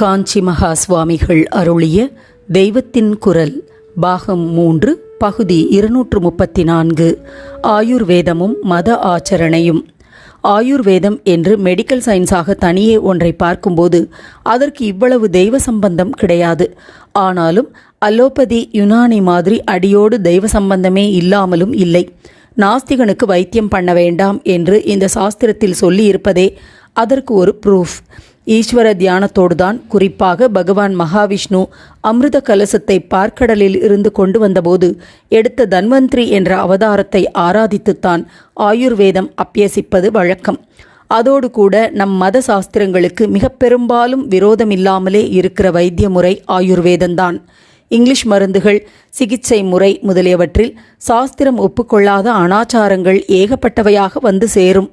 காஞ்சி மகா சுவாமிகள் அருளிய தெய்வத்தின் குரல் பாகம் மூன்று பகுதி இருநூற்று முப்பத்தி நான்கு ஆயுர்வேதமும் மத ஆச்சரணையும். ஆயுர்வேதம் என்று மெடிக்கல் சயின்ஸாக தனியே ஒன்றை பார்க்கும்போது அதற்கு இவ்வளவு தெய்வ சம்பந்தம் கிடையாது. ஆனாலும் அலோபதி யுனானி மாதிரி அடியோடு தெய்வ சம்பந்தமே இல்லாமலும் இல்லை. நாஸ்திகனுக்கு வைத்தியம் பண்ண வேண்டாம் என்று இந்த சாஸ்திரத்தில் சொல்லியிருப்பதே அதற்கு ஒரு ப்ரூஃப் ஈஸ்வர தியானத்தோடுதான் குறிப்பாக பகவான் மகாவிஷ்ணு அமிர்த கலசத்தை பார்க்கடலில் இருந்து கொண்டு வந்தபோது எடுத்த தன்வந்திரி என்ற அவதாரத்தை ஆராதித்துத்தான் ஆயுர்வேதம் அப்பியசிப்பது வழக்கம். அதோடு கூட நம் மத சாஸ்திரங்களுக்கு மிக பெரும்பாலும் விரோதமில்லாமலே இருக்கிற வைத்திய முறை ஆயுர்வேதம்தான். இங்கிலீஷ் மருந்துகள் சிகிச்சை முறை முதலியவற்றில் சாஸ்திரம் ஒப்புக்கொள்ளாத அனாச்சாரங்கள் ஏகப்பட்டவையாக வந்து சேரும்.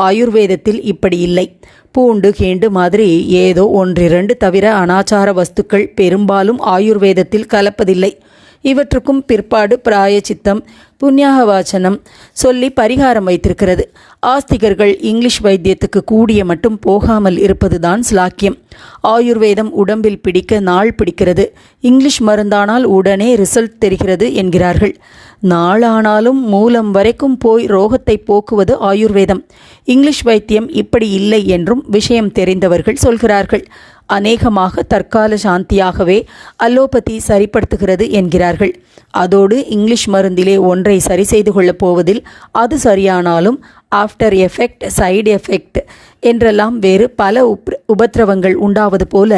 ஆயுர்வேதத்தில் இப்படி இல்லை. பூண்டு கீண்டு மாதிரி ஏதோ ஒன்றிரண்டு தவிர அனாச்சார வஸ்துக்கள் பெரும்பாலும் ஆயுர்வேதத்தில் கலப்பதில்லை. இவற்றுக்கும் பிற்பாடு பிராயச்சித்தம் புண்ணியாக வாசனம் சொல்லி பரிகாரம் வைத்திருக்கிறது. ஆஸ்திகர்கள் இங்கிலீஷ் வைத்தியத்துக்கு கூடிய மட்டும் போகாமல் இருப்பதுதான் ஸ்லாக்கியம் ஆயுர்வேதம் உடம்பில் பிடிக்க நாள் பிடிக்கிறது. இங்கிலீஷ் மருந்தானால் உடனே ரிசல்ட் தெரிகிறது என்கிறார்கள். நாளானாலும் மூலம் வரைக்கும் போய் ரோகத்தை போக்குவது ஆயுர்வேதம். இங்கிலீஷ் வைத்தியம் இப்படி இல்லை என்றும் விஷயம் தெரிந்தவர்கள் சொல்கிறார்கள். அநேகமாக தற்கால சாந்தியாகவே அலோபதி சரிப்படுத்துகிறது என்கிறார்கள். அதோடு இங்கிலீஷ் மருந்திலே ஒன்றை சரி செய்து கொள்ளப் போவதில் அது சரியானாலும் ஆஃப்டர் எஃபெக்ட் சைடு எஃபெக்ட் என்றெல்லாம் வேறு பல உப் உபத்திரவங்கள் உண்டாவது போல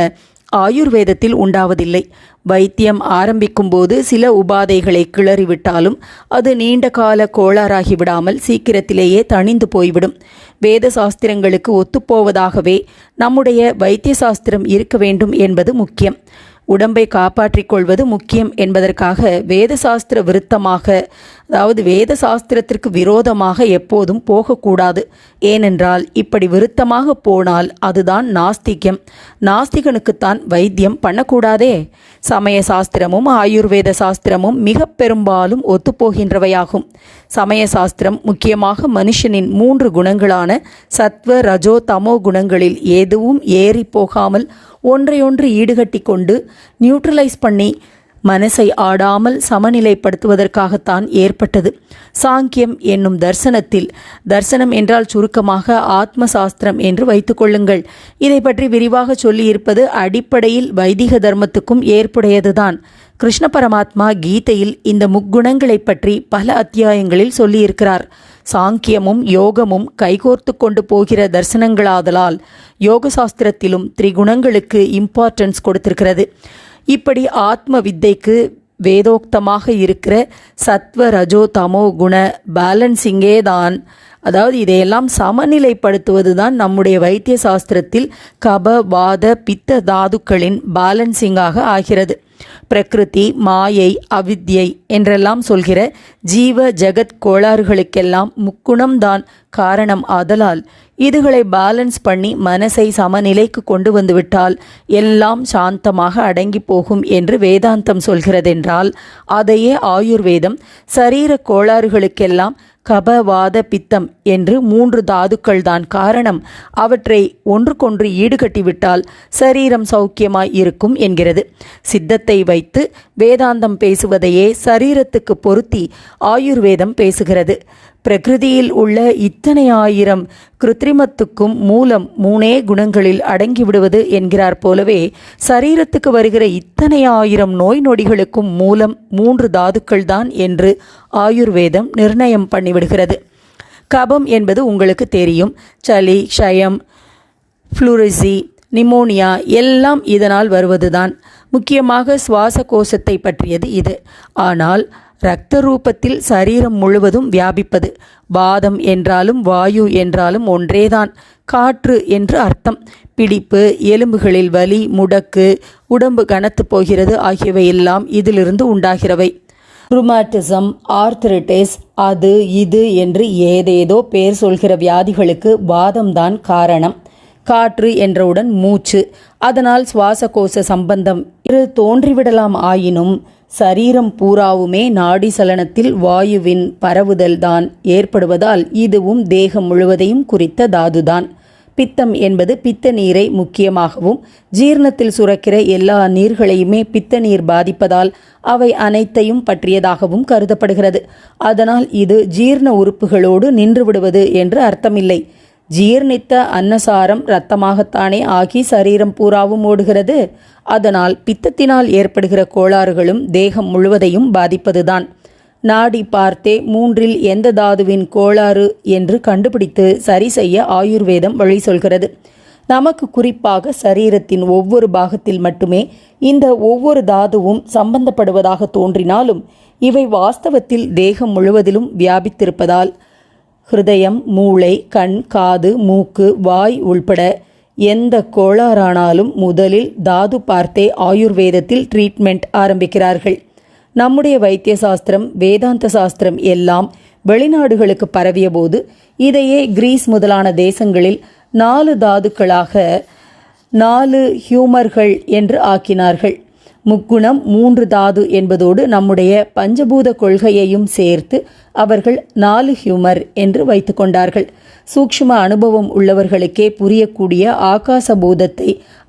ஆயுர்வேதத்தில் உண்டாவதில்லை. வைத்தியம் ஆரம்பிக்கும் போது சில உபாதைகளை கிளறிவிட்டாலும் அது நீண்ட கால கோளாறாகி விடாமல் சீக்கிரத்திலேயே தணிந்து போய்விடும். வேத சாஸ்திரங்களுக்கு ஒத்துப்போவதாகவே நம்முடைய வைத்திய சாஸ்திரம் இருக்க வேண்டும் என்பது முக்கியம். உடம்பை காப்பாற்றிக் கொள்வது முக்கியம் என்பதற்காக வேத சாஸ்திர விருத்தமாக அதாவது வேத சாஸ்திரத்திற்கு விரோதமாக எப்போதும் போகக்கூடாது. ஏனென்றால் இப்படி விருத்தமாக போனால் அதுதான் நாஸ்திகம். நாஸ்திகனுக்குத்தான் வைத்தியம் பண்ணக்கூடாதே. சமய சாஸ்திரமும் ஆயுர்வேத சாஸ்திரமும் மிக பெரும்பாலும் ஒத்துப்போகின்றவையாகும். சமய சாஸ்திரம் முக்கியமாக மனுஷனின் மூன்று குணங்களான சத்வ ரஜோ தமோ குணங்களில் எதுவும் ஏறி போகாமல் ஒன்றையொன்று ஈடுகட்டி கொண்டு நியூட்ரலைஸ் பண்ணி மனசை ஆடாமல் சமநிலைப்படுத்துவதற்காகத்தான் ஏற்பட்டது. சாங்கியம் என்னும் தர்சனத்தில் தர்சனம் என்றால் சுருக்கமாக ஆத்ம சாஸ்திரம் என்று வைத்துக்கொள்ளுங்கள் இதை பற்றி விரிவாக சொல்லியிருப்பது அடிப்படையில் வைதிக தர்மத்துக்கும் ஏற்புடையதுதான். கிருஷ்ண பரமாத்மா கீதையில் இந்த முக்குணங்களை பற்றி பல அத்தியாயங்களில் சொல்லியிருக்கிறார். சாங்கியமும் யோகமும் கைகோர்த்து கொண்டு போகிற தரிசனங்களாதலால் யோக சாஸ்திரத்திலும் திரிகுணங்களுக்கு இம்பார்ட்டன்ஸ் கொடுத்திருக்கிறது. இப்படி ஆத்ம வித்தைக்கு வேதோக்தமாக இருக்கிற சத்வ ரஜோ தமோ குண பேலன்சிங்கே தான் அதாவது இதையெல்லாம் சமநிலைப்படுத்துவது தான் நம்முடைய வைத்திய சாஸ்திரத்தில் கப வாத பித்த தாதுக்களின் பேலன்சிங்காக ஆகிறது. பிரகிருதி மாயை அவித்யை என்றெல்லாம் சொல்கிற ஜீவ ஜெகத் கோளாறுகளுக்கெல்லாம் முக்குணம்தான் காரணம் ஆதலால் இதுகளை பேலன்ஸ் பண்ணி மனசை சமநிலைக்கு கொண்டு வந்துவிட்டால் எல்லாம் சாந்தமாக அடங்கி போகும் என்று வேதாந்தம் சொல்கிறதென்றால் அதையே ஆயுர்வேதம் சரீர கோளாறுகளுக்கெல்லாம் கபவாத பித்தம் என்று மூன்று தாதுக்கள் தான் காரணம். அவற்றை ஒன்றுக்கொன்று ஈடுகட்டிவிட்டால் சரீரம் சௌக்கியமாய் இருக்கும் என்கிறது. சித்தத்தை வைத்து வேதாந்தம் பேசுவதையே சரீரத்துக்கு பொருத்தி ஆயுர்வேதம் பேசுகிறது. பிரகிருதியில் உள்ள இத்தனை ஆயிரம் கிருத்திரிமத்துக்கும் மூலம் மூணே குணங்களில் அடங்கிவிடுவது என்கிறார் போலவே சரீரத்துக்கு வருகிற இத்தனை ஆயிரம் நோய் நொடிகளுக்கும் மூலம் மூன்று தாதுக்கள் தான் என்று ஆயுர்வேதம் நிர்ணயம் பண்ணிவிடுகிறது. கபம் என்பது உங்களுக்கு தெரியும். சளி க்ஷயம் ஃப்ளூரிசி நிமோனியா எல்லாம் இதனால் வருவதுதான். முக்கியமாக சுவாச கோஷத்தை பற்றியது இது. ஆனால் இரத்த ரூபத்தில் சரீரம் முழுவதும் வியாபிப்பது. வாதம் என்றாலும் வாயு என்றாலும் ஒன்றேதான். காற்று என்று அர்த்தம். பிடிப்பு எலும்புகளில் வலி முடக்கு உடம்பு கனத்து போகிறது ஆகியவை எல்லாம் இதிலிருந்து உண்டாகிறவை. ருமாட்டிசம் ஆர்த்தரிட்டிஸ் அது இது என்று ஏதேதோ பேர் சொல்கிற வியாதிகளுக்கு வாதம்தான் காரணம். காற்று என்றவுடன் மூச்சு. அதனால் சுவாசகோச சம்பந்தம். இரு தோன்றிவிடலாம் ஆயினும் சரீரம் பூராவுமே நாடி சலனத்தில் வாயுவின் பரவுதல்தான் ஏற்படுவதால் இதுவும் தேகம் முழுவதையும் குறித்த தாதுதான். பித்தம் என்பது பித்த நீரை முக்கியமாகவும் ஜீரணத்தில் சுரக்கிற எல்லா நீர்களையுமே பித்த நீர் பாதிப்பதால் அவை அனைத்தையும் பற்றியதாகவும் கருதப்படுகிறது. அதனால் இது ஜீரண உறுப்புகளோடு நின்றுவிடுவது என்று அர்த்தமில்லை. ஜீர்ணித்த அன்னசாரம் இரத்தமாகத்தானே ஆகி சரீரம் பூராவும் ஓடுகிறது. அதனால் பித்தத்தினால் ஏற்படுகிற கோளாறுகளும் தேகம் முழுவதையும் பாதிப்பதுதான். நாடி பார்த்தே மூன்றில் எந்த தாதுவின் கோளாறு என்று கண்டுபிடித்து சரி செய்ய ஆயுர்வேதம் வழி சொல்கிறது. நமக்கு குறிப்பாக சரீரத்தின் ஒவ்வொரு பாகத்தில் மட்டுமே இந்த ஒவ்வொரு தாதுவும் சம்பந்தப்படுவதாக தோன்றினாலும் இவை வாஸ்தவத்தில் தேகம் முழுவதிலும் வியாபித்திருப்பதால் ஹிருதயம் மூளை கண் காது மூக்கு வாய் உள்பட எந்த கோளாறானாலும் முதலில் தாது பார்த்தே ஆயுர்வேதத்தில் ட்ரீட்மெண்ட் ஆரம்பிக்கிறார்கள். நம்முடைய வைத்திய சாஸ்திரம் வேதாந்த சாஸ்திரம் எல்லாம் வெளிநாடுகளுக்கு பரவிய போது இதையே கிரீஸ் முதலான தேசங்களில் நாலு தாதுக்களாக நாலு ஹியூமர்கள் என்று ஆக்கினார்கள். முக்குணம் மூன்று தாது என்பதோடு நம்முடைய பஞ்சபூத கொள்கையையும் சேர்த்து அவர்கள் நாலு ஹியூமர் என்று வைத்து கொண்டார்கள். சூக்ஷ்ம அனுபவம் உள்ளவர்களுக்கே புரியக்கூடிய ஆகாச பூதத்தை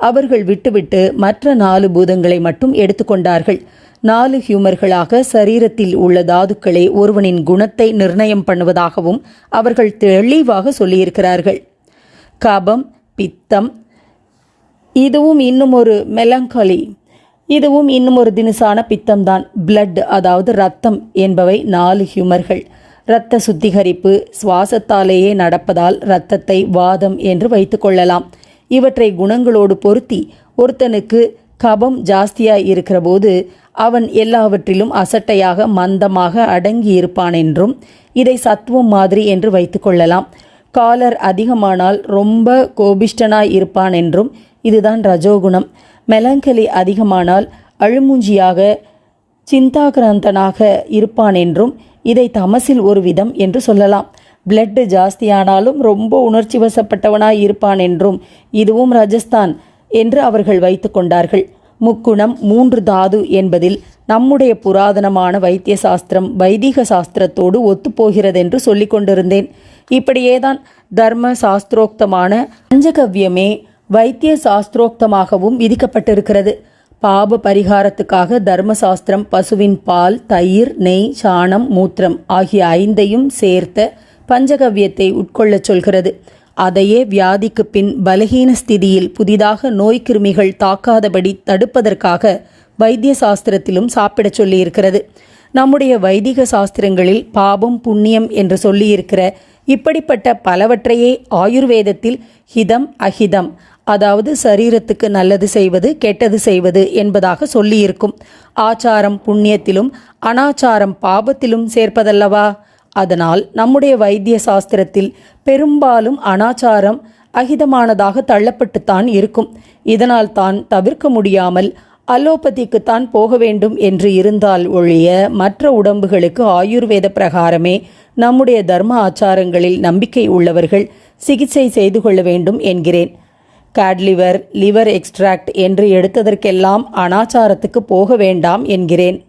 அவர்கள் விட்டுவிட்டு மற்ற நாலு பூதங்களை மட்டும் எடுத்துக்கொண்டார்கள் நாலு ஹியூமர்களாக சரீரத்தில் உள்ள தாதுக்களே ஒருவனின் குணத்தை நிர்ணயம் பண்ணுவதாகவும் அவர்கள் தெளிவாக சொல்லியிருக்கிறார்கள். கபம் பித்தம் இதுவும் இன்னும் ஒரு மெலங்காலி இதுவும் இன்னும் ஒரு தினுசான பித்தம்தான். பிளட் அதாவது ரத்தம் என்பவை நாலு ஹியூமர்கள் இரத்த சுத்திகரிப்பு சுவாசத்தாலேயே நடப்பதால் இரத்தத்தை வாதம் என்று வைத்துக்கொள்ளலாம் இவற்றை குணங்களோடு பொருத்தி ஒருத்தனுக்கு கபம் ஜாஸ்தியாக இருக்கிற போது அவன் எல்லாவற்றிலும் அசட்டையாக மந்தமாக அடங்கி இருப்பான் என்றும் இதை சத்துவம் மாதிரி என்று வைத்துக்கொள்ளலாம் காலர் அதிகமானால் ரொம்ப கோபிஷ்டனாய் இருப்பான் என்றும் இதுதான் ரஜோகுணம். மெலங்கலி அதிகமானால் அழுமூஞ்சியாக சிந்தாகிரந்தனாக இருப்பான் என்றும் இதை தமசில் ஒரு விதம் என்று சொல்லலாம். பிளட்டு ஜாஸ்தியானாலும் ரொம்ப உணர்ச்சி வசப்பட்டவனாய் இருப்பான் என்றும் இதுவும் ராஜஸ்தான் என்று அவர்கள் வைத்து கொண்டார்கள். முக்குணம் மூன்று தாது என்பதில் நம்முடைய புராதனமான வைத்திய சாஸ்திரம் வைதிக சாஸ்திரத்தோடு ஒத்துப்போகிறதென்று சொல்லிக் கொண்டிருந்தேன். இப்படியேதான் தர்ம சாஸ்திரோக்தமான பஞ்சகவ்யமே வைத்திய சாஸ்திரோக்தமாகவும் விதிக்கப்பட்டிருக்கிறது. பாப பரிகாரத்துக்காக தர்மசாஸ்திரம் பசுவின் பால் தயிர் நெய் சாணம் மூத்திரம் ஆகிய ஐந்தையும் சேர்த்த பஞ்சகவ்யத்தை உட்கொள்ளச் சொல்கிறது. அதையே வியாதிக்கு பின் பலகீன ஸ்திதியில் புதிதாக நோய்க்கிருமிகள் தாக்காதபடி தடுப்பதற்காக வைத்திய சாஸ்திரத்திலும் சாப்பிடச் சொல்லியிருக்கிறது. நம்முடைய வைதிக சாஸ்திரங்களில் பாபம் புண்ணியம் என்று சொல்லியிருக்கிற இப்படிப்பட்ட பலவற்றையே ஆயுர்வேதத்தில் ஹிதம் அஹிதம் அதாவது சரீரத்துக்கு நல்லது செய்வது கெட்டது செய்வது என்பதாக சொல்லியிருக்கும். ஆச்சாரம் புண்ணியத்திலும் அனாச்சாரம் பாபத்திலும் சேர்ப்பதல்லவா? அதனால் நம்முடைய வைத்திய சாஸ்திரத்தில் பெரும்பாலும் அனாச்சாரம் அகிதமானதாக தள்ளப்பட்டுத்தான் இருக்கும். இதனால் தான் தவிர்க்க முடியாமல் அலோபதிக்குத்தான் போக வேண்டும் என்று இருந்தால் ஒழிய மற்ற உடம்புகளுக்கு ஆயுர்வேத பிரகாரமே நம்முடைய தர்ம ஆச்சாரங்களில் நம்பிக்கை உள்ளவர்கள் சிகிச்சை செய்து கொள்ள வேண்டும் என்கிறேன். கேட்லிவர் லிவர் எக்ஸ்ட்ராக்ட் என்று எடுத்ததற்கெல்லாம் அனாச்சாரத்துக்கு போக வேண்டாம் என்கிறேன்.